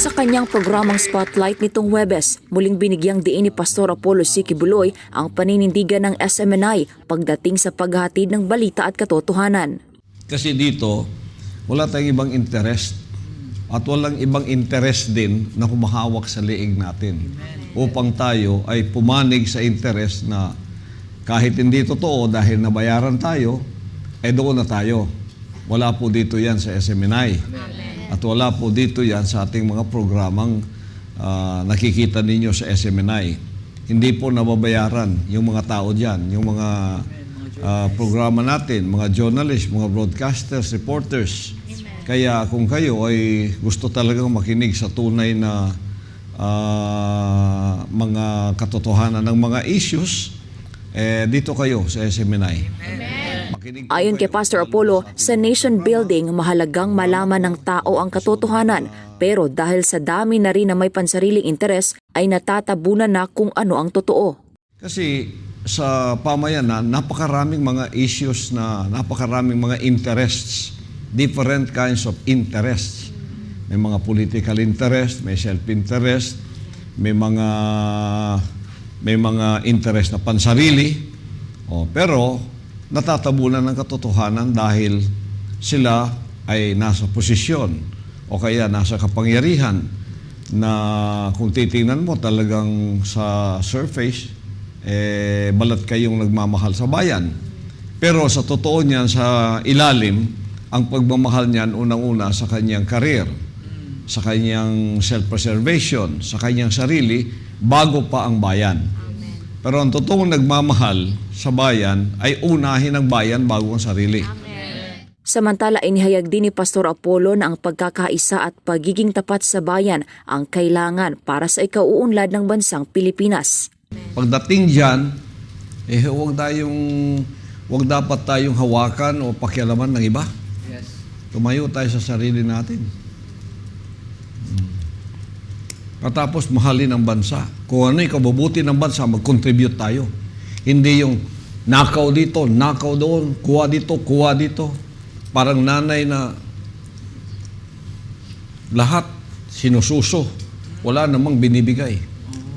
Sa kanyang programang Spotlight nitong Webes, muling binigyang diin ni Pastor Apollo C. Kibuloy ang paninindigan ng SMNI pagdating sa paghatid ng balita at katotohanan. Kasi dito, wala tayong ibang interest at walang ibang interest din na humahawak sa liig natin upang tayo ay pumanig sa interest na kahit hindi totoo dahil nabayaran tayo, eh doon na tayo. Wala po dito yan sa SMNI. At wala po dito yan sa ating mga programang ah, nakikita ninyo sa SMNI. Hindi po nababayaran yung mga tao dyan, yung mga ah, programa natin, mga journalists, mga broadcasters, reporters. Kaya kung kayo ay gusto talagang makinig sa tunay na ah, mga katotohanan ng mga issues, eh, dito kayo sa SMNI. Po Ayon kay. Pastor Apollo, sa nation building mahalagang malaman ng tao ang katotohanan pero dahil sa dami na rin na may pansariling interes ay natatabunan na kung ano ang totoo. Kasi sa pamayanan, napakaraming mga issues na, napakaraming mga interests, different kinds of interests. May mga political interest, may self-interest, may mga may mga interest na pansarili. Oh, pero natatabunan ng katotohanan dahil sila ay nasa posisyon o kaya nasa kapangyarihan na kung titingnan mo talagang sa surface, eh, balat kayong nagmamahal sa bayan. Pero sa totoo niyan, sa ilalim, ang pagmamahal niyan unang-una sa kanyang karir, sa kanyang self-preservation, sa kanyang sarili, bago pa ang bayan. Pero ang totoong nagmamahal sa bayan ay unahin ang bayan bago ang sarili. Samantala, inihayag din ni Pastor Apollo na ang pagkakaisa at pagiging tapat sa bayan ang kailangan para sa ikauunlad ng bansang Pilipinas. Pagdating diyan, eh huwag tayong huwag dapat tayong hawakan o pakialaman ng iba. Yes. Tumayo tayo sa sarili natin. Hmm. Katapos mahalin ang bansa. Kung ano yung kabubuti ng bansa, mag-contribute tayo. Hindi yung nakaw dito, nakaw doon, kuha dito, kuha dito. Parang nanay na lahat sinususo. Wala namang binibigay.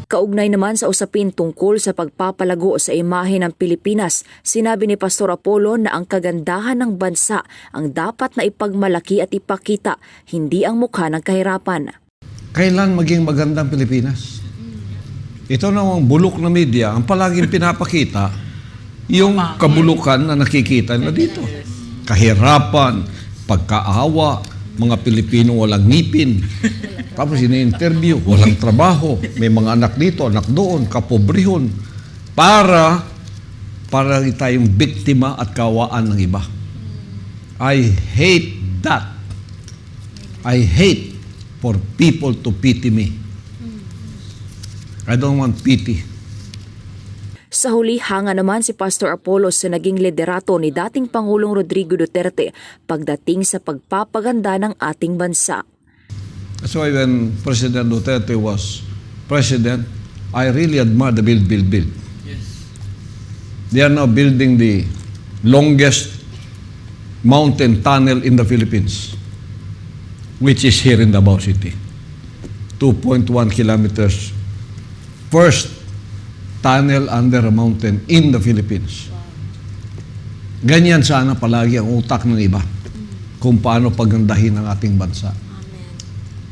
Kaugnay naman sa usapin tungkol sa pagpapalago sa imahe ng Pilipinas, sinabi ni Pastor Apollo na ang kagandahan ng bansa ang dapat na ipagmalaki at ipakita, hindi ang mukha ng kahirapan. Kailan maging magandang Pilipinas? Ito namang bulok na media, ang palaging pinapakita, yung kabulukan na nakikita na dito. Kahirapan, pagkaawa, mga Pilipino walang ngipin. Tapos ini-interview, walang trabaho, may mga anak dito, anak doon, kapobrihon. Para, para tayong biktima at kawaan ng iba. I hate that. I hate for people to pity me. I don't want pity. Sa huli, hanga naman si Pastor Apollo sa naging liderato ni dating Pangulong Rodrigo Duterte pagdating sa pagpapaganda ng ating bansa. That's why when President Duterte was president, I really admire the build, build, build. Yes. They are now building the longest mountain tunnel in the Philippines, which is here in Davao City. 2.1 kilometers. First tunnel under a mountain in the Philippines. Ganyan sana palagi ang utak ng iba kung paano pagandahin ang ating bansa.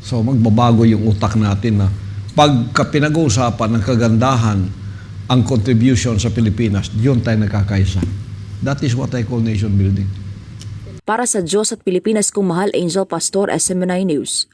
So magbabago yung utak natin na pagka pinag-uusapan ng kagandahan ang contribution sa Pilipinas, yun tayo nagkakaisa. That is what I call nation building. Para sa Diyos at Pilipinas kung mahal Angel Pastor SMNI News.